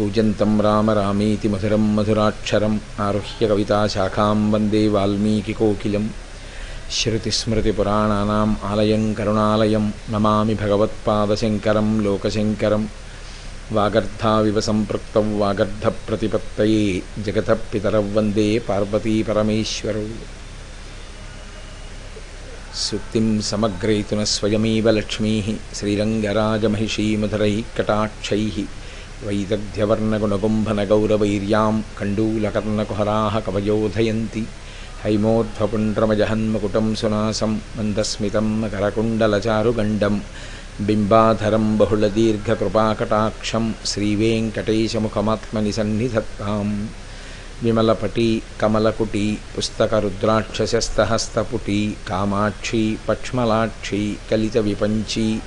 కూజంతం రామ రామేతి మధురం మధురాక్షరం ఆరుహ్య కవితాశాఖాం వందే వాల్మీకికోకిలం శృతిస్మృతిపురాణానాం ఆలయం కరుణాలయం నమామి భగవత్పాదశంకరం లోకశంకరం వాగర్ధావివ సంపృక్తౌ వాగర్ధప్రతిపత్తయే జగతః పితరౌ వందే పార్వతీపరమేశ్వరౌ సుక్తిం సమగ్రయతున స్వయమేవ లక్ష్మీ శ్రీరంగరాజమహిషీమధురై కటాక్షై వైదగ్ధ్యవర్ణగుణగుంభనగౌరవైర్యాం కండూలకర్ణకుహరాः కవయోధయంతి హైమోర్ధ్వపుండ్రమజహన్మకుటం సునాసం మందస్మితం మకరకుండలచారుగండం బింబాధరం బహుళదీర్ఘకృపాకటాక్షం శ్రీవేంకటేశముఖమాత్మని సన్నిధత్తాం విమలపటి కమలకుటి పుస్తకరుద్రాక్షసస్తహస్తపుటి కామాక్షి పక్ష్మలాక్షి కలిత విపంచి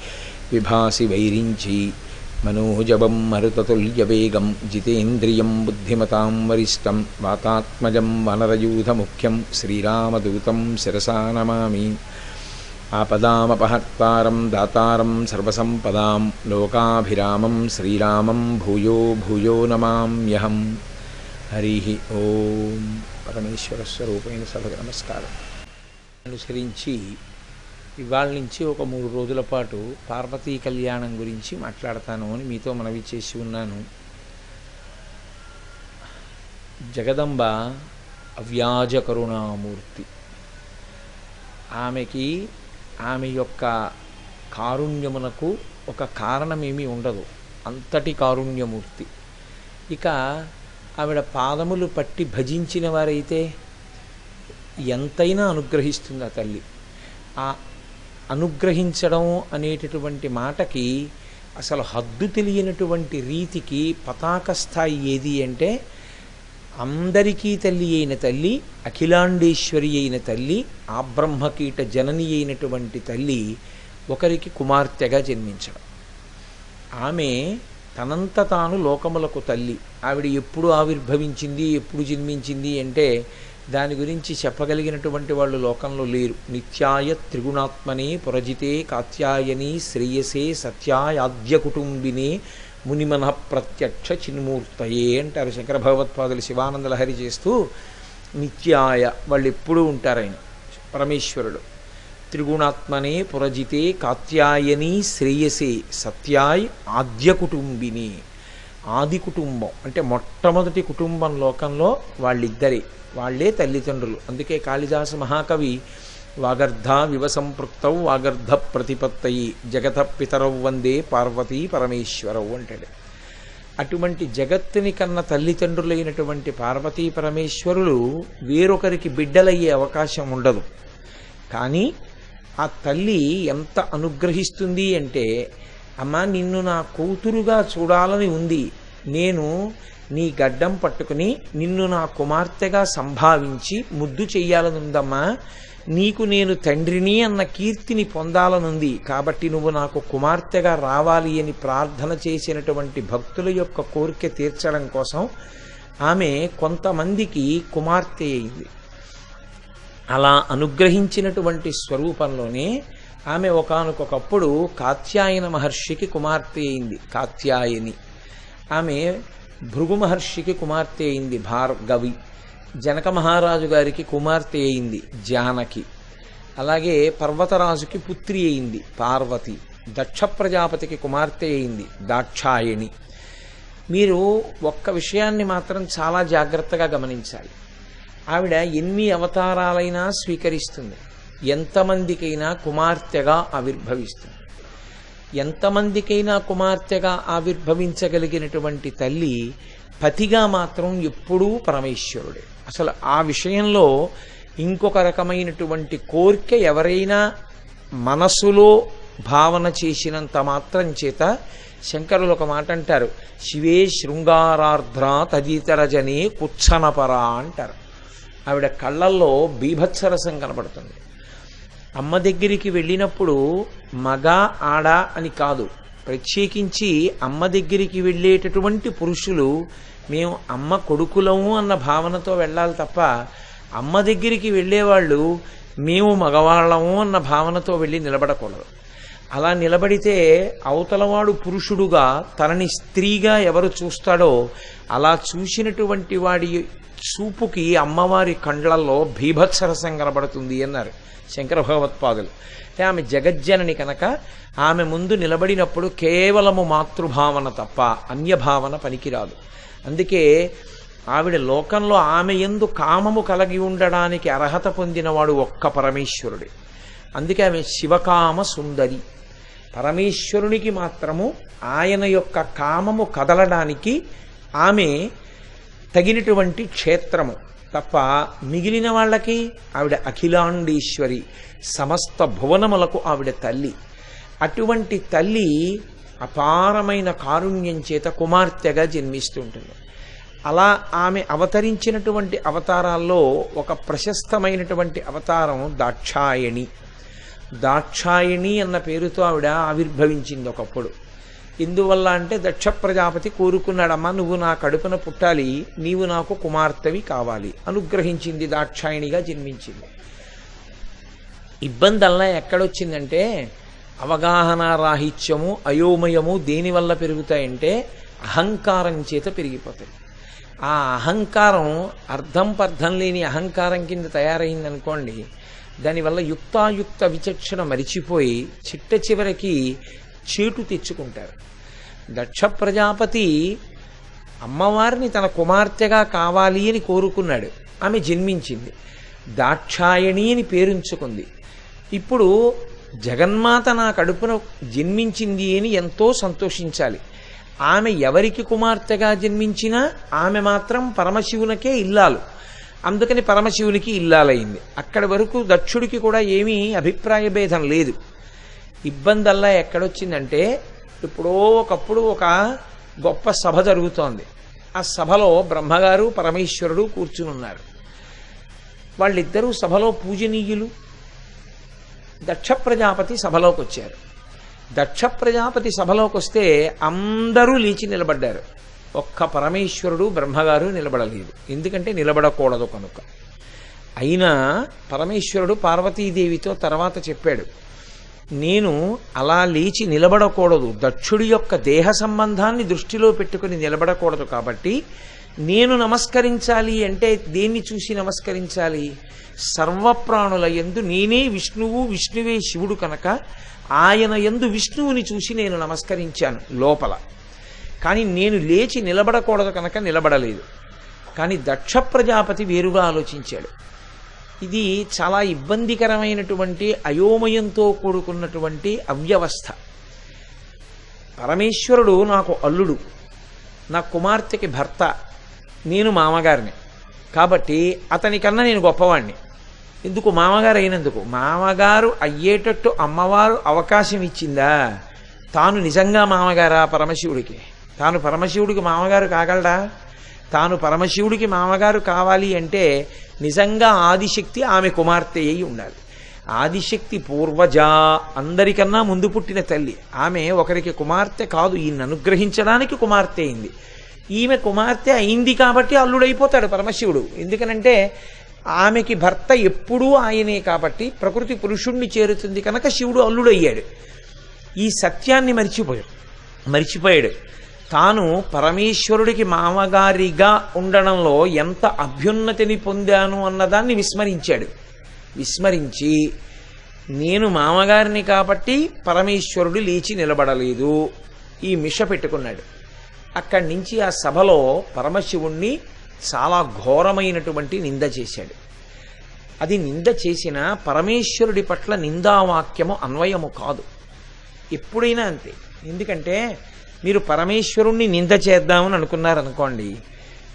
విభాసి వైరించి మనోజవం మరుతతుల్యవేగం జితేంద్రియం బుద్ధిమతాం వరిష్టం వాతాత్మజం వనరయూధముఖ్యం శ్రీరామదూతం శిరసా నమామి ఆపదామపహర్తారం దాతారం సర్వసంపదాం లోకాభిరామం శ్రీరామం భూయో భూయో నమామ్యహం హరి ఓం పరమేశ్వర స్వరూపమైన సభకు నమస్కారం అనుసరించి ఇవాళ నుంచి ఒక మూడు రోజుల పాటు పార్వతీ కళ్యాణం గురించి మాట్లాడతాను అని మీతో మనవి చేసి ఉన్నాను. జగదంబ అవ్యాజ కరుణామూర్తి. ఆమెకి ఆమె యొక్క కారుణ్యమునకు ఒక కారణమేమీ ఉండదు. అంతటి కారుణ్యమూర్తి. ఇక ఆవిడ పాదములు పట్టి భజించిన వారైతే ఎంతైనా అనుగ్రహిస్తుంది ఆ తల్లి? ఆ అనుగ్రహించడం అనేటటువంటి మాటకి అసలు హద్దు తెలియనటువంటి రీతికి పతాక స్థాయి ఏది అంటే అందరికీ తల్లి అయిన తల్లి అఖిలాండేశ్వరి అయిన తల్లి ఆ బ్రహ్మకీట జనని అయినటువంటి తల్లి ఒకరికి కుమార్తెగా జన్మించడం. ఆమె తనంత తాను లోకములకు తల్లి. ఆవిడ ఎప్పుడు ఆవిర్భవించింది ఎప్పుడు జన్మించింది అంటే దాని గురించి చెప్పగలిగినటువంటి వాళ్ళు లోకంలో లేరు. నిత్యాయ త్రిగుణాత్మనే పురజితే కాత్యాయని శ్రేయసే సత్యాయాద్య కుటుంబినే మునిమన ప్రత్యక్ష చిన్మూర్తయే అంటారు శంకర భగవత్పాదులు శివానంద లహరి చేస్తూ నిత్యాయ వాళ్ళు ఎప్పుడూ ఉంటారాయన పరమేశ్వరుడు. త్రిగుణాత్మనే పురజితే కాత్యాయని శ్రేయసే సత్యాయ్ ఆద్య కుటుంబిని. ఆది కుటుంబం. అంటే మొట్టమొదటి కుటుంబం లోకంలో వాళ్ళిద్దరే. వాళ్ళే తల్లిదండ్రులు. అందుకే కాళిదాస మహాకవి వాగర్ధ వివసంపృక్తౌ వాగర్ధ ప్రతిపత్తయి జగత పితరౌ వందే పార్వతీ పరమేశ్వరవు అంటాడు. అటువంటి జగత్తుని కన్న తల్లిదండ్రులైనటువంటి పార్వతీ పరమేశ్వరులు వేరొకరికి బిడ్డలయ్యే అవకాశం ఉండదు. కానీ ఆ తల్లి ఎంత అనుగ్రహిస్తుంది అంటే అమ్మ నిన్ను నా కూతురుగా చూడాలని ఉంది. నేను నీ గడ్డం పట్టుకుని నిన్ను నా కుమార్తెగా సంభావించి ముద్దు చెయ్యాలని ఉందమ్మా నీకు నేను తండ్రిని అన్న కీర్తిని పొందాలనుంది. కాబట్టి నువ్వు నాకు కుమార్తెగా రావాలి అని ప్రార్థన చేసినటువంటి భక్తుల యొక్క కోరిక తీర్చడం కోసం ఆమె కొంతమందికి కుమార్తె అయింది. అలా అనుగ్రహించినటువంటి స్వరూపంలోనే ఆమె ఒకనకొకప్పుడు కాత్యాయన మహర్షికి కుమార్తె అయింది కాత్యాయని. ఆమె భృగు మహర్షికి కుమార్తె అయింది భార్గవి. జనక మహారాజు గారికి కుమార్తె అయింది జానకి. అలాగే పర్వతరాజుకి పుత్రి అయింది పార్వతి. దక్ష ప్రజాపతికి కుమార్తె అయింది దాక్షాయణి. మీరు ఒక్క విషయాన్ని మాత్రం చాలా జాగ్రత్తగా గమనించాలి. ఆవిడ ఎన్ని అవతారాలైనా స్వీకరిస్తుంది. ఎంతమందికైనా కుమార్తెగా ఆవిర్భవిస్తుంది. ఎంతమందికైనా కుమార్తెగా ఆవిర్భవించగలిగినటువంటి తల్లి పతిగా మాత్రం ఎప్పుడూ పరమేశ్వరుడే. అసలు ఆ విషయంలో ఇంకొక రకమైనటువంటి కోరిక ఎవరైనా మనసులో భావన చేసినంత మాత్రం చేత శంకరులు ఒక మాట అంటారు శివే శృంగారార్ధ్ర తదితరజనే కుచ్చనపర అంటారు. ఆవిడ కళ్ళల్లో బీభత్సరసం కనబడుతుంది అమ్మ దగ్గరికి వెళ్ళినప్పుడు మగ ఆడ అని కాదు. ప్రత్యేకించి అమ్మ దగ్గరికి వెళ్ళేటటువంటి పురుషులు మేము అమ్మ కొడుకులము అన్న భావనతో వెళ్ళాలి తప్ప అమ్మ దగ్గరికి వెళ్ళేవాళ్ళు మేము మగవాళ్ళము అన్న భావనతో వెళ్ళి నిలబడకూడదు. అలా నిలబడితే అవతలవాడు పురుషుడుగా తనని స్త్రీగా ఎవరు చూస్తాడో అలా చూసినటువంటి వాడి చూపుకి అమ్మవారి కండ్లల్లో భీభత్సరసం కనబడుతుంది అన్నారు. శంకర భగవత్పాదులు. అంటే ఆమె జగజ్జనని కనుక ఆమె ముందు నిలబడినప్పుడు కేవలము మాతృభావన తప్ప అన్యభావన పనికిరాదు. అందుకే ఆవిడ లోకంలో ఆమె ఎందు కామము కలిగి ఉండడానికి అర్హత పొందినవాడు ఒక్క పరమేశ్వరుడే. అందుకే ఆమె శివకామ సుందరి. పరమేశ్వరునికి మాత్రము ఆయన యొక్క కామము కదలడానికి ఆమె తగినటువంటి క్షేత్రము. తప్ప మిగిలిన వాళ్ళకి ఆవిడ అఖిలాండీశ్వరి సమస్త భువనములకు ఆవిడ తల్లి. అటువంటి తల్లి అపారమైన కారుణ్యం చేత కుమార్తెగా జన్మిస్తుంటుంది. అలా ఆమె అవతరించినటువంటి అవతారాల్లో ఒక ప్రశస్తమైనటువంటి అవతారం దాక్షాయణి. దాక్షాయణి అన్న పేరుతో ఆవిడ ఆవిర్భవించింది ఒకప్పుడు. ఎందువల్ల అంటే దక్ష ప్రజాపతి కోరుకున్నాడమ్మా నువ్వు నా కడుపున పుట్టాలి నీవు నాకు కుమార్తెవి కావాలి. అనుగ్రహించింది దాక్షాయణిగా జన్మించింది. ఇబ్బంది అలా ఎక్కడొచ్చిందంటే అవగాహన రాహిత్యము అయోమయము దేనివల్ల పెరుగుతాయంటే అహంకారం చేత పెరిగిపోతాయి. ఆ అహంకారం అర్థం పర్థం లేని అహంకారం కింద తయారైందనుకోండి దానివల్ల యుక్తాయుక్త విచక్షణ మరిచిపోయి చిట్ట చివరికి చేటు తెచ్చుకుంటారు. దక్ష ప్రజాపతి అమ్మవారిని తన కుమార్తెగా కావాలి అని కోరుకున్నాడు. ఆమె జన్మించింది. దాక్షాయణి అని పేరుంచుకుంది. ఇప్పుడు జగన్మాత నా కడుపున జన్మించింది అని ఎంతో సంతోషించాలి. ఆమె ఎవరికి కుమార్తెగా జన్మించినా ఆమె మాత్రం పరమశివునికే ఇల్లాలు. అందుకని పరమశివునికి ఇల్లాలైంది అక్కడి వరకు దక్షుడికి కూడా ఏమీ అభిప్రాయ భేదం లేదు. ఇబ్బందల్లా ఎక్కడొచ్చిందంటే ఇప్పుడో ఒకప్పుడు ఒక గొప్ప సభ జరుగుతోంది. ఆ సభలో బ్రహ్మగారు పరమేశ్వరుడు కూర్చుని ఉన్నారు వాళ్ళిద్దరూ సభలో పూజనీయులు. దక్ష ప్రజాపతి సభలోకి వచ్చారు దక్ష ప్రజాపతి సభలోకి వస్తే అందరూ లేచి నిలబడ్డారు. ఒక్క పరమేశ్వరుడు బ్రహ్మగారు నిలబడలేదు. ఎందుకంటే నిలబడకూడదు కనుక. అయినా పరమేశ్వరుడు పార్వతీదేవితో తర్వాత చెప్పాడు. నేను అలా లేచి నిలబడకూడదు. దక్షుడి యొక్క దేహ సంబంధాన్ని దృష్టిలో పెట్టుకుని నిలబడకూడదు కాబట్టి నేను నమస్కరించాలి అంటే దేన్ని చూసి నమస్కరించాలి? సర్వప్రాణుల ఎందు నేనే విష్ణువు విష్ణువే శివుడు కనుక ఆయన ఎందు విష్ణువుని చూసి నేను నమస్కరించాను లోపల. కానీ నేను లేచి నిలబడకూడదు కనుక నిలబడలేదు. కానీ దక్ష ప్రజాపతి వేరుగా ఆలోచించాడు. ఇది చాలా ఇబ్బందికరమైనటువంటి అయోమయంతో కూడుకున్నటువంటి అవ్యవస్థ. పరమేశ్వరుడు నాకు అల్లుడు నా కుమార్తెకి భర్త నేను మామగారిని. కాబట్టి అతనికన్నా నేను గొప్పవాణ్ణి. ఎందుకు మామగారు అయినందుకు? మామగారు అయ్యేటట్టు అమ్మవారు అవకాశం ఇచ్చిందా? తాను నిజంగా మామగారా పరమశివుడికి? తాను పరమశివుడికి మామగారు కాగలడా? తాను పరమశివుడికి మామగారు కావాలి అంటే నిజంగా ఆదిశక్తి ఆమె కుమార్తె అయి ఉండాలి. ఆదిశక్తి పూర్వజ అందరికన్నా ముందు పుట్టిన తల్లి. ఆమె ఒకరికి కుమార్తె కాదు ఈయన అనుగ్రహించడానికి కుమార్తె అయింది. ఈమె కుమార్తె అయింది కాబట్టి అల్లుడైపోతాడు పరమశివుడు. ఎందుకనంటే ఆమెకి భర్త ఎప్పుడూ ఆయనే కాబట్టి ప్రకృతి పురుషుణ్ణి చేరుతుంది కనుక శివుడు అల్లుడయ్యాడు. ఈ సత్యాన్ని మరిచిపోయాడు. మరిచిపోయాడు. తాను పరమేశ్వరుడికి మామగారిగా ఉండడంలో ఎంత అభ్యున్నతిని పొందాను అన్నదాన్ని విస్మరించాడు. విస్మరించి నేను మామగారిని కాబట్టి పరమేశ్వరుడు లేచి నిలబడలేదు. ఈ మిష పెట్టుకున్నాడు. అక్కడి నుంచి ఆ సభలో పరమశివుణ్ణి చాలా ఘోరమైనటువంటి నింద చేశాడు. అది నింద చేసిన పరమేశ్వరుడి పట్ల నిందావాక్యము అన్వయము కాదు. ఎప్పుడైనా అంతే. ఎందుకంటే మీరు పరమేశ్వరుణ్ణి నింద చేద్దామని అనుకున్నారనుకోండి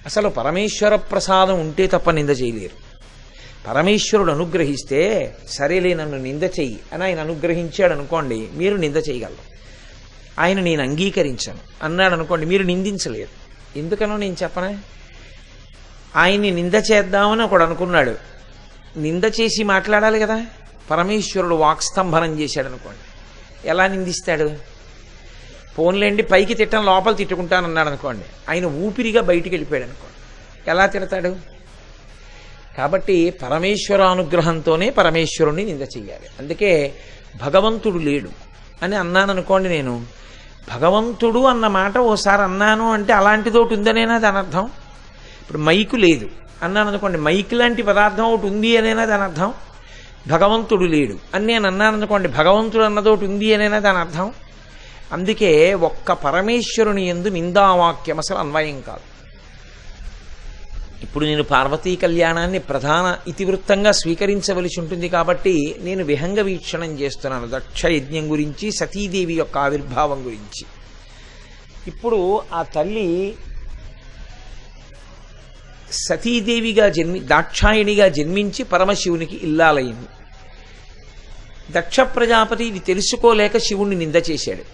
అసలు పరమేశ్వర ప్రసాదం ఉంటే తప్ప నింద చేయలేరు. పరమేశ్వరుడు అనుగ్రహిస్తే సరేలే నన్ను నింద చెయ్యి అని ఆయన అనుగ్రహించాడు అనుకోండి మీరు నింద చేయగలరు. ఆయన నేను అంగీకరించను అన్నాడు అనుకోండి మీరు నిందించలేరు. ఎందుకనో నేను చెప్పనే? ఆయన్ని నింద చేద్దామని ఒకడు అనుకున్నాడు నింద చేసి మాట్లాడాలి కదా? పరమేశ్వరుడు వాక్స్తంభనం చేశాడు అనుకోండి ఎలా నిందిస్తాడు? పోన్లేండి పైకి తిట్టం లోపల తిట్టుకుంటానన్నాడు అనుకోండి. ఆయన ఊపిరిగా బయటికి వెళ్ళిపోయాడు అనుకోండి. ఎలా తిడతాడు? కాబట్టి పరమేశ్వరానుగ్రహంతోనే పరమేశ్వరుణ్ణి నింద చెయ్యాలి. అందుకే భగవంతుడు లేడు అని అన్నాను అనుకోండి నేను. భగవంతుడు అన్న మాట ఓసారి అన్నాను అంటే అలాంటిదోటి ఉందనేనా దాని అర్థం? ఇప్పుడు మైకు లేదు. అన్నాను అనుకోండి మైక్ లాంటి పదార్థం ఒకటి ఉంది అనేనా దాని అర్థం? భగవంతుడు లేడు. అని నేను అన్నాను అనుకోండి భగవంతుడు అన్నదోటి ఉంది అనేనా దాని అర్థం? అందుకే ఒక్క పరమేశ్వరుని ఎందు నిందావాక్యం అసలు అన్వయం కాదు. ఇప్పుడు నేను పార్వతీ కళ్యాణాన్ని ప్రధాన ఇతివృత్తంగా స్వీకరించవలసి ఉంటుంది కాబట్టి నేను విహంగ వీక్షణం చేస్తున్నాను దక్ష యజ్ఞం గురించి సతీదేవి యొక్క ఆవిర్భావం గురించి. ఇప్పుడు ఆ తల్లి సతీదేవిగా జన్మి దాక్షాయణిగా జన్మించి పరమశివునికి ఇల్లాలయ్యింది దక్ష ప్రజాపతి ఇది తెలుసుకోలేక శివుణ్ణి నింద చేశాడు.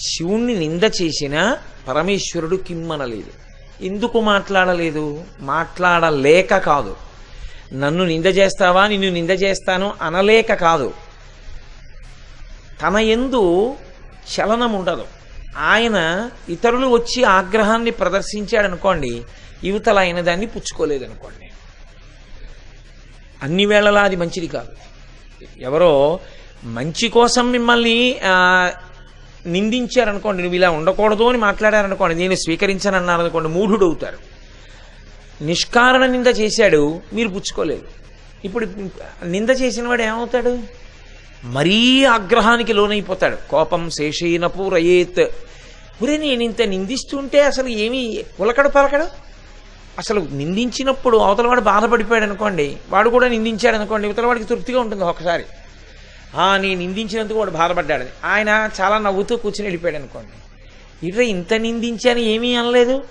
శివుణ్ణి నింద చేసినా పరమేశ్వరుడు కిమ్మనలేదు. ఎందుకు మాట్లాడలేదు? మాట్లాడలేక కాదు. నన్ను నింద చేస్తావా? నిన్ను నింద చేస్తాను అనలేక కాదు. తన ఎందు చలనం ఉండదు. ఆయన ఇతరులు వచ్చి ఆగ్రహాన్ని ప్రదర్శించాడనుకోండి యువతల ఆయన దాన్ని పుచ్చుకోలేదనుకోండి. అన్ని వేళలా అది మంచిది కాదు. ఎవరో మంచి కోసం మిమ్మల్ని నిందించారనుకోండి నువ్వు ఇలా ఉండకూడదు అని మాట్లాడారనుకోండి నేను స్వీకరించనన్నాను అనుకోండి మూఢుడు అవుతారు నిష్కారణ నింద చేశాడు మీరు పుచ్చుకోలేదు. ఇప్పుడు నింద చేసిన వాడు ఏమవుతాడు? మరీ ఆగ్రహానికి లోనైపోతాడు. కోపం శేషీన పూరయేత్. ఒరే నేను ఇంత నిందిస్తుంటే అసలు ఏమీ ఉలకడు పలకడు? అసలు నిందించినప్పుడు అవతలవాడు బాధపడిపోయాడు అనుకోండి వాడు కూడా నిందించాడు అనుకోండి ఇవతలవాడికి తృప్తిగా ఉంటుంది ఒకసారి నేను నిందించినందుకు వాడు బాధపడ్డాడని ఆయన చాలా నవ్వుతూ కూర్చుని వెళ్ళిపోయాడు అనుకోండి. ఇట్లా ఇంత నిందించాను ఏమీ అనలేదు?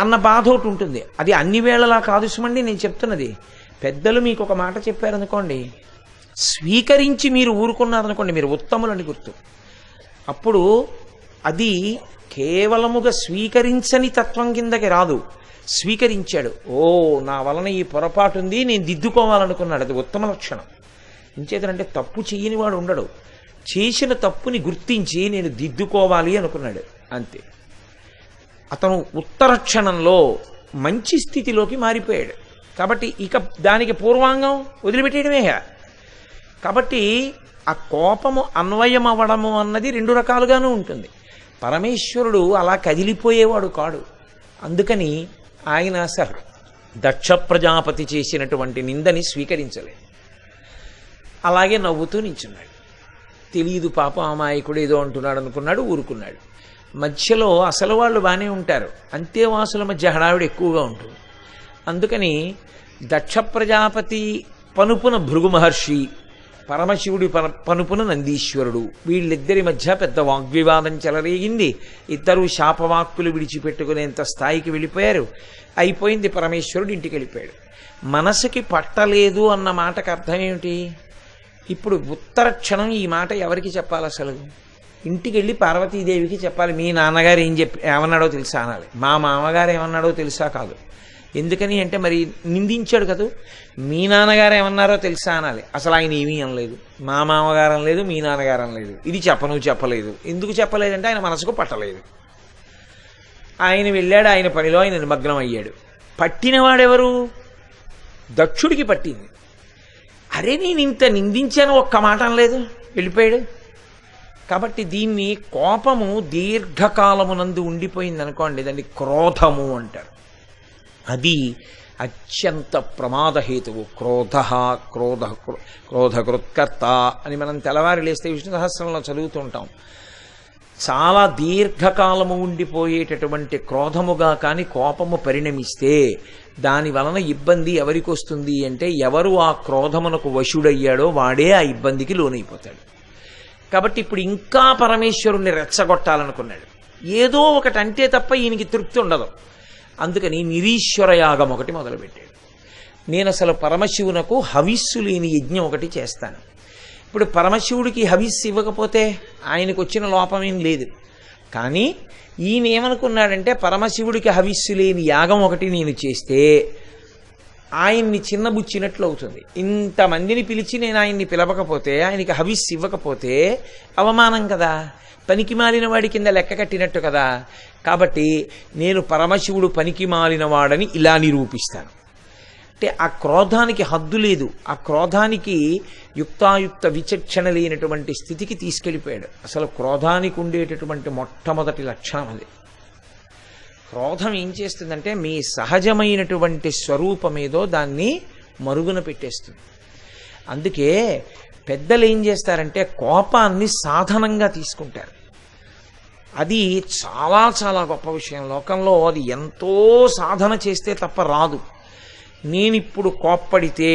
అన్న బాధ ఒకటి ఉంటుంది. అది అన్ని వేళలా కాదు సుమండి నేను చెప్తున్నది. పెద్దలు మీకు ఒక మాట చెప్పారనుకోండి స్వీకరించి మీరు ఊరుకున్నారనుకోండి మీరు ఉత్తములని గుర్తు. అప్పుడు అది కేవలముగా స్వీకరించని తత్వం కిందకి రాదు. స్వీకరించాడు. ఓ నా వలన ఈ పొరపాటు ఉంది నేను దిద్దుకోవాలనుకున్నాడు. అది ఉత్తమ లక్షణం. ఇంచేతనంటే తప్పు చెయ్యని వాడు ఉండడు. చేసిన తప్పుని గుర్తించి నేను దిద్దుకోవాలి అనుకున్నాడు. అంతే. అతను ఉత్తర క్షణంలో మంచి స్థితిలోకి మారిపోయాడు. కాబట్టి ఇక దానికి పూర్వాంగం వదిలిపెట్టేయడమే కాబట్టి ఆ కోపము అన్వయం అవ్వడము అన్నది రెండు రకాలుగానూ ఉంటుంది. పరమేశ్వరుడు అలా కదిలిపోయేవాడు కాడు. అందుకని ఆయన అసలు దక్ష ప్రజాపతి చేసినటువంటి నిందని స్వీకరించలేదు. అలాగే నవ్వుతూ నించున్నాడు. తెలియదు పాప అమాయకుడు ఏదో అంటున్నాడు అనుకున్నాడు ఊరుకున్నాడు. మధ్యలో అసలు వాళ్ళు బాగానే ఉంటారు. అంతేవాసుల మధ్య హడావిడి ఎక్కువగా ఉంటుంది. అందుకని దక్ష ప్రజాపతి పనుపున భృగు మహర్షి పరమశివుడి పన పనుపున నందీశ్వరుడు వీళ్ళిద్దరి మధ్య పెద్ద వాగ్వివాదం చెలరేగింది. ఇద్దరు శాపవాక్కులు విడిచిపెట్టుకునేంత స్థాయికి వెళ్ళిపోయారు. అయిపోయింది పరమేశ్వరుడు ఇంటికి వెళ్ళిపోయాడు మనసుకి పట్టలేదు అన్న మాటకు అర్థం ఏమిటి? ఇప్పుడు ఉత్తర క్షణం ఈ మాట ఎవరికి చెప్పాలి అసలు? ఇంటికి వెళ్ళి పార్వతీదేవికి చెప్పాలి. మీ నాన్నగారు ఏం చెప్పి ఏమన్నాడో తెలుసా అనాలి. మా మామగారు ఏమన్నాడో తెలుసా కాదు. ఎందుకని అంటే మరి నిందించాడు కదా? మీ నాన్నగారు ఏమన్నారో తెలుసా అనాలి. అసలు ఆయన ఏమీ అనలేదు. మా మామగారు అనలేదు మీ నాన్నగారం లేదు ఇది చెప్పను చెప్పలేదు. ఎందుకు చెప్పలేదంటే ఆయన మనసుకు పట్టలేదు. ఆయన వెళ్ళాడు ఆయన పనిలో ఆయన నిమగ్నం అయ్యాడు పట్టినవాడెవరు? దక్షుడికి పట్టింది. అరే నేను ఇంత నిందించాను ఒక్క మాట లేదు. వెళ్ళిపోయాడు. కాబట్టి దీన్ని కోపము దీర్ఘకాలమునందు ఉండిపోయింది అనుకోండి దాన్ని క్రోధము అంటారు. అది అత్యంత ప్రమాదహేతువు క్రోధ క్రోధ క్రోధకృత్కర్త అని మనం తెల్లవారి లేస్తే విష్ణు సహస్రంలో చదువుతూ ఉంటాం చాలా దీర్ఘకాలము ఉండిపోయేటటువంటి క్రోధముగా కానీ కోపము పరిణమిస్తే దాని వలన ఇబ్బంది ఎవరికి వస్తుంది అంటే ఎవరు ఆ క్రోధమునకు వశుడయ్యాడో వాడే ఆ ఇబ్బందికి లోనైపోతాడు. కాబట్టి ఇప్పుడు ఇంకా పరమేశ్వరుణ్ణి రెచ్చగొట్టాలనుకున్నాడు. ఏదో ఒకటి అంటే తప్ప ఈయనకి తృప్తి ఉండదు. అందుకని నిరీశ్వర యాగం ఒకటి మొదలుపెట్టాడు. నేను అసలు పరమశివునకు హవిస్సు లేని యజ్ఞం ఒకటి చేస్తాను. ఇప్పుడు పరమశివుడికి హవిస్సు ఇవ్వకపోతే ఆయనకు వచ్చిన లోపమేం లేదు. కానీ ఈయన ఏమనుకున్నాడంటే పరమశివుడికి హవిస్సు లేని యాగం ఒకటి నేను చేస్తే ఆయన్ని చిన్నబుచ్చినట్లు అవుతుంది. ఇంతమందిని పిలిచి నేను ఆయన్ని పిలవకపోతే ఆయనకి హవిస్సు ఇవ్వకపోతే అవమానం కదా. పనికి మాలిన వాడి కింద లెక్క కట్టినట్టు కదా. కాబట్టి నేను పరమశివుడు పనికి మాలిన వాడని ఇలా నిరూపిస్తాను. అంటే ఆ క్రోధానికి హద్దు లేదు. ఆ క్రోధానికి యుక్తాయుక్త విచక్షణ లేనటువంటి స్థితికి తీసుకెళ్ళిపోయాడు. అసలు క్రోధానికి ఉండేటటువంటి మొట్టమొదటి లక్షణం అది. క్రోధం ఏం చేస్తుందంటే మీ సహజమైనటువంటి స్వరూపమేదో దాన్ని మరుగున పెట్టేస్తుంది. అందుకే పెద్దలు ఏం చేస్తారంటే కోపాన్ని సాధనంగా తీసుకుంటారు. అది చాలా చాలా గొప్ప విషయం. లోకంలో అది ఎంతో సాధన చేస్తే తప్ప రాదు. నేనిప్పుడు కోప్పడితే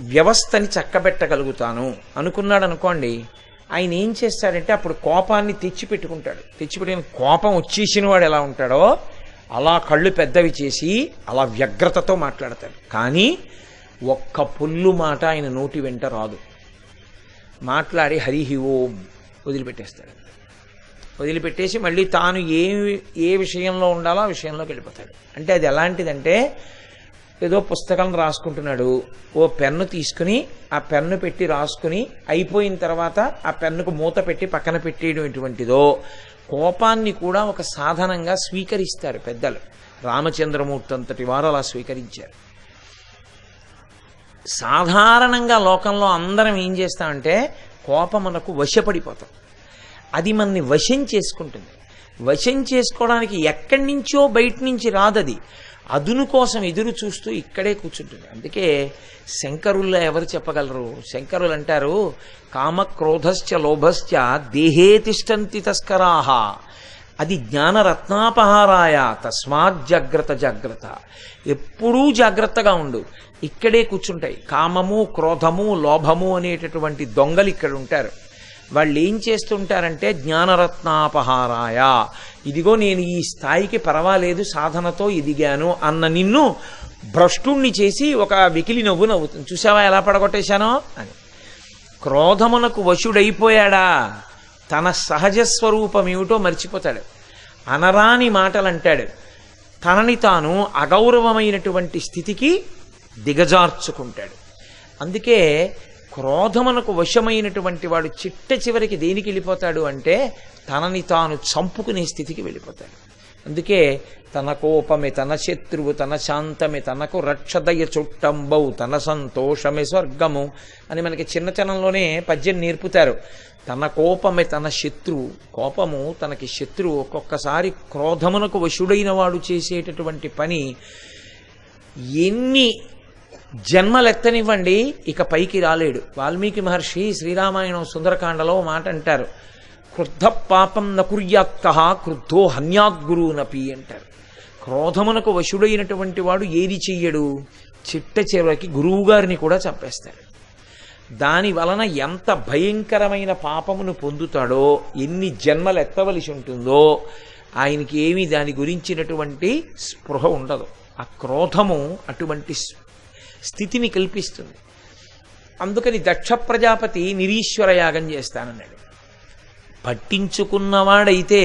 వ్యవస్థని చక్కబెట్టగలుగుతాను అనుకున్నాడు అనుకోండి ఆయన ఏం చేస్తాడంటే అప్పుడు కోపాన్ని తెచ్చిపెట్టుకుంటాడు. తెచ్చిపెట్టిన కోపం వచ్చేసిన వాడు ఎలా ఉంటాడో అలా కళ్ళు పెద్దవి చేసి అలా వ్యగ్రతతో మాట్లాడతాడు. కానీ ఒక్క పుల్లు మాట ఆయన నోటి వెంట రాదు. మాట్లాడి హరిహి ఓం వదిలిపెట్టేస్తాడు. వదిలిపెట్టేసి మళ్ళీ తాను ఏ ఏ విషయంలో ఉండాలో ఆ విషయంలోకి వెళ్ళిపోతాడు. అంటే అది ఎలాంటిదంటే ఏదో పుస్తకం రాసుకుంటున్నాడు. ఓ పెన్ను తీసుకుని ఆ పెన్ను పెట్టి రాసుకుని అయిపోయిన తర్వాత ఆ పెన్నుకు మూత పెట్టి పక్కన పెట్టేయడం ఎటువంటిదో కోపాన్ని కూడా ఒక సాధనంగా స్వీకరిస్తారు పెద్దలు. రామచంద్రమూర్తి అంతటి వారు అలా స్వీకరించారు. సాధారణంగా లోకంలో అందరం ఏం చేస్తామంటే కోపం మనకు వశపడిపోతాం. అది మనని వశం చేసుకుంటుంది. వశం చేసుకోవడానికి ఎక్కడి నుంచో బయట నుంచి రాదది. అదును కోసం ఎదురు చూస్తూ ఇక్కడే కూర్చుంటుంది. అందుకే శంకరుల్లో ఎవరు చెప్పగలరు? శంకరులు అంటారు కామక్రోధశ్చ లోభశ్చ దేహే తిష్టంతి తస్కరాహ అది జ్ఞానరత్నాపహారాయ తస్మాత్ జాగ్రత్త జాగ్రత్త. ఎప్పుడూ జాగ్రత్తగా ఉండు. ఇక్కడే కూర్చుంటాయి. కామము క్రోధము లోభము అనేటటువంటి దొంగలు ఇక్కడ ఉంటారు. వాళ్ళు ఏం చేస్తుంటారంటే జ్ఞానరత్నాపహారాయ. ఇదిగో నేను ఈ స్థాయికి పర్వాలేదు సాధనతో ఎదిగాను అన్న నిన్ను భ్రష్టుణ్ణి చేసి ఒక వికిలి నవ్వు నవ్వుతుంది. చూసావా ఎలా పడగొట్టేశానో? అని. క్రోధమునకు వశుడైపోయాడా? తన సహజ స్వరూపం ఏమిటో మర్చిపోతాడు. అనరాని మాటలు అంటాడు తనని తాను అగౌరవమైనటువంటి స్థితికి దిగజార్చుకుంటాడు. అందుకే క్రోధమునకు వశమైనటువంటి వాడు చిట్ట చివరికి దేనికి వెళ్ళిపోతాడు అంటే తనని తాను చంపుకునే స్థితికి వెళ్ళిపోతాడు. అందుకే తన కోపమే తన శత్రువు తన శాంతమే తనకు రక్షదయ చుట్టంబౌ తన సంతోషమే స్వర్గము అని మనకి చిన్నతనంలోనే పద్యం నేర్పుతారు. తన కోపమే తన శత్రువు. కోపము తనకి శత్రువు ఒక్కొక్కసారి క్రోధమునకు వశుడైన వాడు చేసేటటువంటి పని ఎన్ని జన్మలెత్తనివ్వండి ఇక పైకి రాలేడు. వాల్మీకి మహర్షి శ్రీరామాయణం సుందరకాండలో మాట అంటారు. క్రుద్ధ పాపం నకుర్యాత్క క్రుద్ధో హన్యాద్గురునపి అంటారు. క్రోధమునకు వశుడైనటువంటి వాడు ఏది చెయ్యడు? చిట్ట చివరికి గురువుగారిని కూడా చంపేస్తాడు దాని వలన ఎంత భయంకరమైన పాపమును పొందుతాడో ఎన్ని జన్మలు ఎత్తవలసి ఉంటుందో ఆయనకి ఏమీ దాని గురించినటువంటి స్పృహ ఉండదు. ఆ క్రోధము అటువంటి స్థితిని కల్పిస్తుంది. అందుకని దక్ష ప్రజాపతి నిరీశ్వర యాగం చేస్తానన్నాడు. పట్టించుకున్నవాడైతే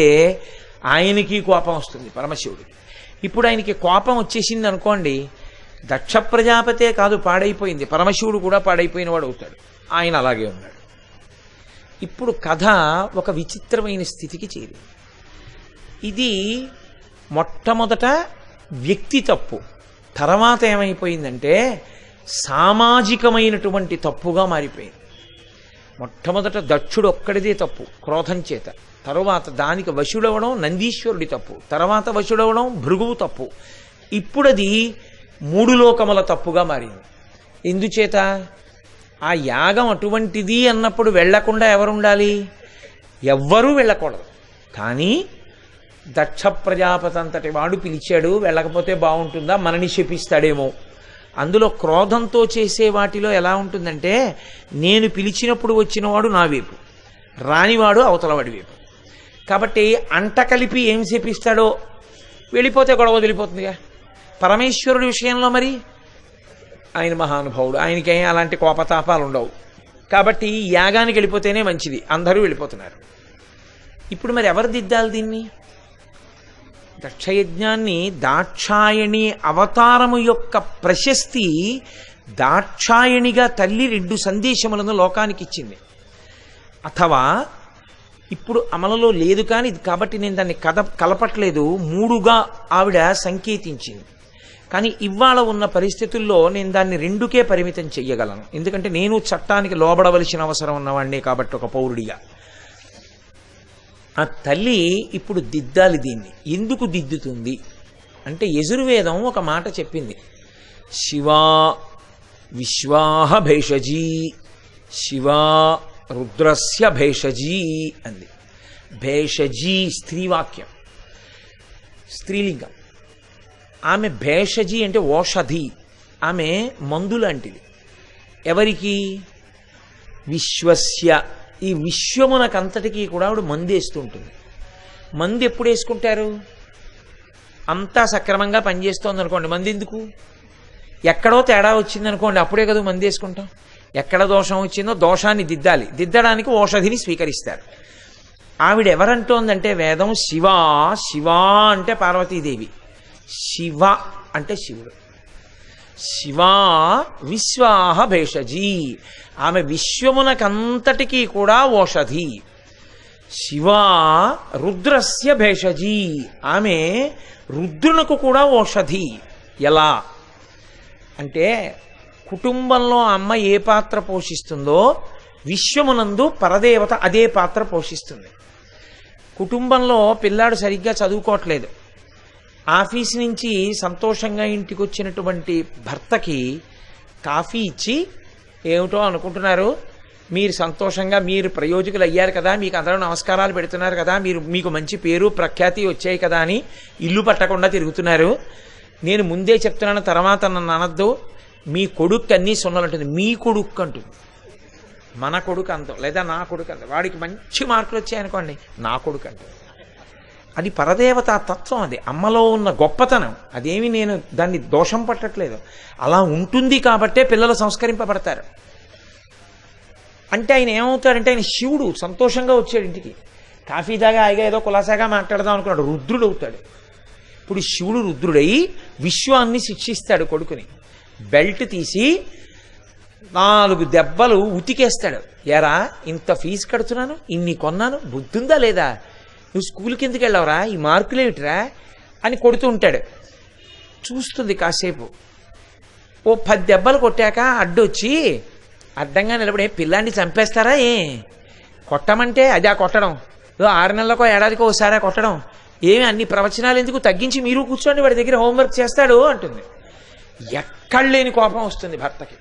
ఆయనకి కోపం వస్తుంది పరమశివుడికి ఇప్పుడు ఆయనకి కోపం వచ్చేసింది అనుకోండి దక్ష ప్రజాపతే కాదు పాడైపోయింది. పరమశివుడు కూడా పాడైపోయిన వాడు అవుతాడు. ఆయన అలాగే ఉన్నాడు. ఇప్పుడు కథ ఒక విచిత్రమైన స్థితికి చేరింది. ఇది మొట్టమొదట వ్యక్తి తప్పు. తర్వాత ఏమైపోయిందంటే సామాజికమైనటువంటి తప్పుగా మారిపోయింది. మొట్టమొదట దక్షుడు ఒక్కడిదే తప్పు క్రోధం చేత. తరువాత దానికి వశుడవడం నందీశ్వరుడి తప్పు తర్వాత వశుడవడం భృగువు తప్పు. ఇప్పుడది మూడు లోకముల తప్పుగా మారింది. ఎందుచేత? ఆ యాగం అటువంటిది అన్నప్పుడు వెళ్ళకుండా ఎవరుండాలి? ఎవ్వరూ వెళ్ళకూడదు. కానీ దక్ష ప్రజాపతి అంతటి వాడు పిలిచాడు వెళ్ళకపోతే బాగుంటుందా? మనని శపిస్తాడేమో. అందులో క్రోధంతో చేసే వాటిలో ఎలా ఉంటుందంటే నేను పిలిచినప్పుడు వచ్చినవాడు నా వైపు రానివాడు అవతలవాడి వైపు. కాబట్టి అంట కలిపి ఏం చేపిస్తాడో వెళ్ళిపోతే గొడవ వదిలిపోతుందిగా. పరమేశ్వరుడి విషయంలో మరి ఆయన మహానుభావుడు ఆయనకేం అలాంటి కోపతాపాలు ఉండవు. కాబట్టి యాగానికి వెళ్ళిపోతేనే మంచిది అందరూ వెళ్ళిపోతున్నారు. ఇప్పుడు మరి ఎవరు దిద్దాలి దీన్ని? దక్షయజ్ఞాన్ని దాక్షాయణి అవతారము యొక్క ప్రశస్తి దాక్షాయణిగా తల్లి రెండు సందేశములను లోకానికి ఇచ్చింది అథవా ఇప్పుడు అమలులో లేదు కానీ ఇది కాబట్టి నేను దాన్ని కథ కలపట్లేదు మూడుగా ఆవిడ సంకేతించింది. కానీ ఇవాళ ఉన్న పరిస్థితుల్లో నేను దాన్ని రెండుకే పరిమితం చెయ్యగలను. ఎందుకంటే నేను చట్టానికి లోబడవలసిన అవసరం ఉన్నవాడిని కాబట్టి ఒక పౌరుడిగా. ఆ తల్లి ఇప్పుడు దిద్దాలి దీన్ని. ఎందుకు దిద్దుతుంది? అంటే యజుర్వేదం ఒక మాట చెప్పింది. శివా విశ్వాహ భేషజీ శివా రుద్రస్య భేషజీ అంది. భేషజీ స్త్రీవాక్యం. స్త్రీలింగం. ఆమె భేషజీ అంటే ఓషధి. ఆమె మందు లాంటిది. ఎవరికి? విశ్వస్య ఈ విశ్వమునకంతటికీ కూడా ఆవిడ మంది వేస్తూ ఉంటుంది. మంది ఎప్పుడు వేసుకుంటారు? అంతా సక్రమంగా పనిచేస్తోంది అనుకోండి మంది ఎందుకు? ఎక్కడో తేడా వచ్చింది అనుకోండి అప్పుడే కదా మంది వేసుకుంటాం. ఎక్కడ దోషం వచ్చిందో దోషాన్ని దిద్దాలి. దిద్దడానికి ఓషధిని స్వీకరిస్తారు. ఆవిడ ఎవరంటోందంటే వేదం శివ శివ అంటే పార్వతీదేవి. శివ అంటే శివుడు. శివా విశ్వాహ భేషజీ. ఆమె విశ్వమునకంతటికీ కూడా ఓషధి. శివా రుద్రస్య భేషజీ. ఆమె రుద్రునకు కూడా ఓషధి. ఎలా? అంటే కుటుంబంలో అమ్మ ఏ పాత్ర పోషిస్తుందో విశ్వమునందు పరదేవత అదే పాత్ర పోషిస్తుంది. కుటుంబంలో పిల్లాడు సరిగ్గా చదువుకోవట్లేదు. ఆఫీస్ నుంచి సంతోషంగా ఇంటికి వచ్చినటువంటి భర్తకి కాఫీ ఇచ్చి ఏమిటో అనుకుంటున్నారు? మీరు సంతోషంగా మీరు ప్రయోజకులు అయ్యారు కదా మీకు అందరూ నమస్కారాలు పెడుతున్నారు కదా మీరు మీకు మంచి పేరు ప్రఖ్యాతి వచ్చాయి కదా అని ఇల్లు పట్టకుండా తిరుగుతున్నారు. నేను ముందే చెప్తున్నాను తర్వాత నన్ను అనద్దు. మీ కొడుకు అన్నీ సున్నలుంటుంది. మీ కొడుకు అంటుంది. మన కొడుకు అంతం లేదా నా కొడుకు అంత వాడికి మంచి మార్కులు వచ్చాయనుకోండి నా కొడుకు అంటుంది. అది పరదేవత తత్వం అది. అమ్మలో ఉన్న గొప్పతనం. అదేమి నేను దాన్ని దోషం పట్టట్లేదు. అలా ఉంటుంది కాబట్టే పిల్లలు సంస్కరింపబడతారు. అంటే ఆయన ఏమవుతాడంటే ఆయన శివుడు సంతోషంగా వచ్చాడు ఇంటికి. కాఫీ దాగా హాయిగా ఏదో కులాసాగా మాట్లాడదాం అనుకున్నాడు. రుద్రుడు అవుతాడు ఇప్పుడు శివుడు రుద్రుడై విశ్వాన్ని శిక్షిస్తాడు కొడుకుని. బెల్ట్ తీసి నాలుగు దెబ్బలు ఉతికేస్తాడు. ఎరా ఇంత ఫీజు కడుతున్నాను? ఇన్ని కొన్నాను? బుద్ధుందా లేదా? నువ్వు స్కూల్కి ఎందుకు వెళ్ళావురా? ఈ మార్కులు ఏమిటిరా? అని కొడుతూ ఉంటాడు. చూస్తుంది కాసేపు. ఓ పది దెబ్బలు కొట్టాక అడ్డొచ్చి అడ్డంగా నిలబడి పిల్లాన్ని చంపేస్తారా ఏ? కొట్టమంటే అదే కొట్టడం. ఏదో ఆరు నెలలకో ఏడాదికో ఒకసారి కొట్టడం. ఏమి అన్ని ప్రవచనాలు ఎందుకు తగ్గించి మీరు కూర్చోండి వాడి దగ్గర హోంవర్క్ చేస్తాడు? అంటుంది. ఎక్కడ లేని కోపం వస్తుంది భర్తకి.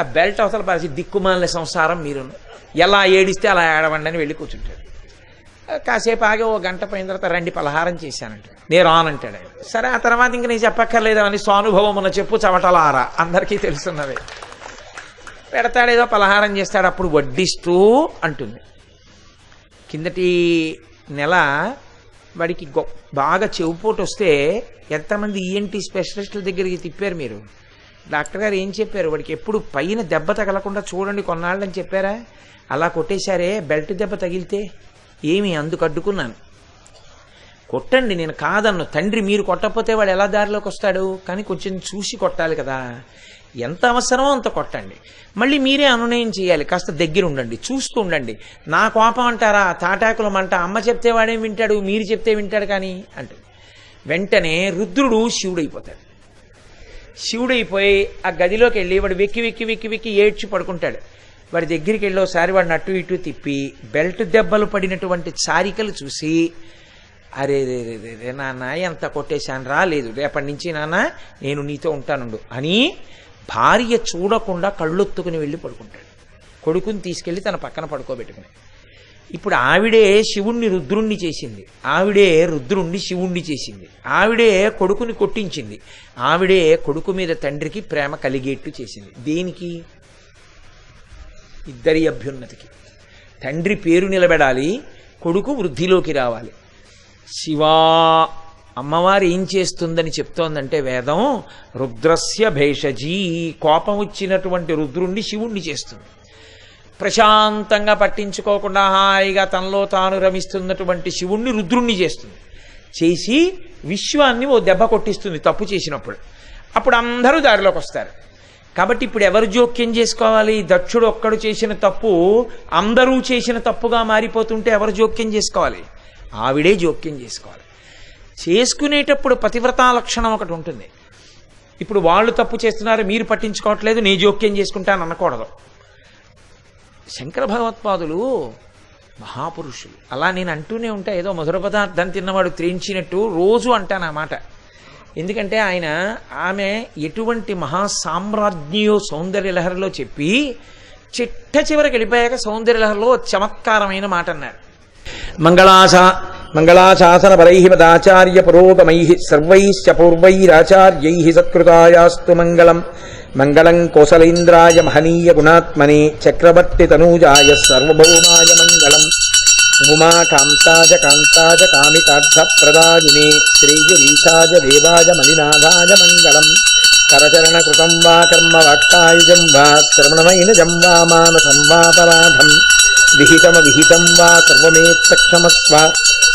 ఆ బెల్ట్ అవతల పరిచి దిక్కుమాలిన సంసారం మీరు ఎలా ఏడిస్తే అలా ఏడవండి అని వెళ్ళి కూర్చుంటాడు. కాసేపు ఆగి ఓ గంట పోయిన తర్వాత రండి పలహారం చేశానంట నేను రానంటాడు ఆయన సరే ఆ తర్వాత ఇంక నేను చెప్పక్కర్లేదు అని స్వానుభవం ఉన్న చెప్పు చవటలారా. అందరికీ తెలుస్తున్నవే పెడతాడేదో పలహారం చేస్తాడు అప్పుడు వడ్డిస్తూ అంటుంది. కిందటి నెల వాడికి గొ బాగా చెవుపోటు వస్తే ఎంతమంది ఈఎన్టీ స్పెషలిస్టుల దగ్గరికి తిప్పారు మీరు? డాక్టర్ గారు ఏం చెప్పారు? వాడికి ఎప్పుడు పైన దెబ్బ తగలకుండా చూడండి కొన్నాళ్ళని చెప్పారా? అలా కొట్టేశారే బెల్ట్ దెబ్బ తగిలితే ఏమి అందుకు అడ్డుకున్నాను. కొట్టండి నేను కాదన్ను. తండ్రి మీరు కొట్టకపోతే వాడు ఎలా దారిలోకి వస్తాడు? కానీ కొంచెం చూసి కొట్టాలి కదా. ఎంత అవసరమో అంత కొట్టండి. మళ్ళీ మీరే అనునయం చేయాలి. కాస్త దగ్గర ఉండండి చూస్తూ ఉండండి. నా కోపం అంటారా? తాటాకులం అంట. అమ్మ చెప్తే వాడేం వింటాడు? మీరు చెప్తే వింటాడు కానీ అంటే వెంటనే రుద్రుడు శివుడైపోతాడు. శివుడైపోయి ఆ గదిలోకి వెళ్ళి వాడు వెక్కి వెక్కి వెక్కి వెక్కి ఏడ్చి పడుకుంటాడు. వాడి దగ్గరికి వెళ్ళి ఒకసారి వాడిని అటు ఇటు తిప్పి బెల్ట్ దెబ్బలు పడినటువంటి చారికలు చూసి అరే రే రే రే రే నాన్న ఎంత కొట్టేశాను రా లేదు రేపటి నుంచి నాన్న నేను నీతో ఉంటానుండు అని భార్య చూడకుండా కళ్ళొత్తుకుని వెళ్ళి పడుకుంటాడు. కొడుకుని తీసుకెళ్ళి తన పక్కన పడుకోబెట్టుకుని. ఇప్పుడు ఆవిడే శివుణ్ణి రుద్రుణ్ణి చేసింది. ఆవిడే రుద్రుణ్ణి శివుణ్ణి చేసింది. ఆవిడే కొడుకుని కొట్టించింది. ఆవిడే కొడుకు మీద తండ్రికి ప్రేమ కలిగేట్టు చేసింది. దేనికి? ఇద్దరి అభ్యున్నతికి. తండ్రి పేరు నిలబెడాలి కొడుకు వృద్ధిలోకి రావాలి. శివా అమ్మవారు ఏం చేస్తుందని చెప్తోందంటే వేదం రుద్రస్య భేషజీ కోపం వచ్చినటువంటి రుద్రుణ్ణి శివుణ్ణి చేస్తుంది. ప్రశాంతంగా పట్టించుకోకుండా హాయిగా తనలో తాను రమిస్తున్నటువంటి శివుణ్ణి రుద్రుణ్ణి చేస్తుంది. చేసి విశ్వాన్ని ఓ దెబ్బ కొట్టిస్తుంది తప్పు చేసినప్పుడు. అప్పుడు అందరూ దారిలోకి వస్తారు. కాబట్టి ఇప్పుడు ఎవరు జోక్యం చేసుకోవాలి? దక్షుడు ఒక్కడు చేసిన తప్పు అందరూ చేసిన తప్పుగా మారిపోతుంటే ఎవరు జోక్యం చేసుకోవాలి? ఆవిడే జోక్యం చేసుకోవాలి. చేసుకునేటప్పుడు పతివ్రతా లక్షణం ఒకటి ఉంటుంది. ఇప్పుడు వాళ్ళు తప్పు చేస్తున్నారు మీరు పట్టించుకోవట్లేదు నీ జోక్యం చేసుకుంటాను అనకూడదు. శంకర భగవత్పాదులు మహాపురుషులు. అలా నేను అంటూనే ఉంటా ఏదో మధుర పదార్థం తిన్నవాడు త్రించినట్టు రోజు అంటాను ఆ మాట. ఎందుకంటే ఆయన ఆమె ఎటువంటి మహాసామ్రాజ్ఞియో సౌందర్య లహరిలో చెప్పి చిట్ట చివరికి వెళ్ళిపోయాక సౌందర్య లహరిలో చమత్కారమైన మాట అన్నారు. మంగళాశా మంగళాశాసన పరై పదాచార్య పురోగమై సర్వైశ్చ పూర్వైరాచార్యై సత్కృతాయాస్తు మంగళం. మంగళం కోసలేంద్రాయ మహనీయ గుణాత్మనే చక్రవర్తి తనూజాయ సర్వభౌమాయ మంగళం. उमा कांताज कांताज कामितार्थप्रदायिने श्रीगिरीशाज देवाज मलिनाथाज मङ्गलम् करचरणकृतं वा कर्म वाक्तायुजं वा श्रवणमैनजं वा मानसं वापराधं विहितमविहितं वा सर्वमेत्तक्षमस्व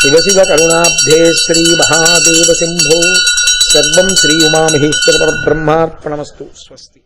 शिव शिव करुणाब्धे श्रीमहादेवसिंहो सर्वं श्री उमामहेश्वरब्रह्मार्पणमस्तु स्वस्ति।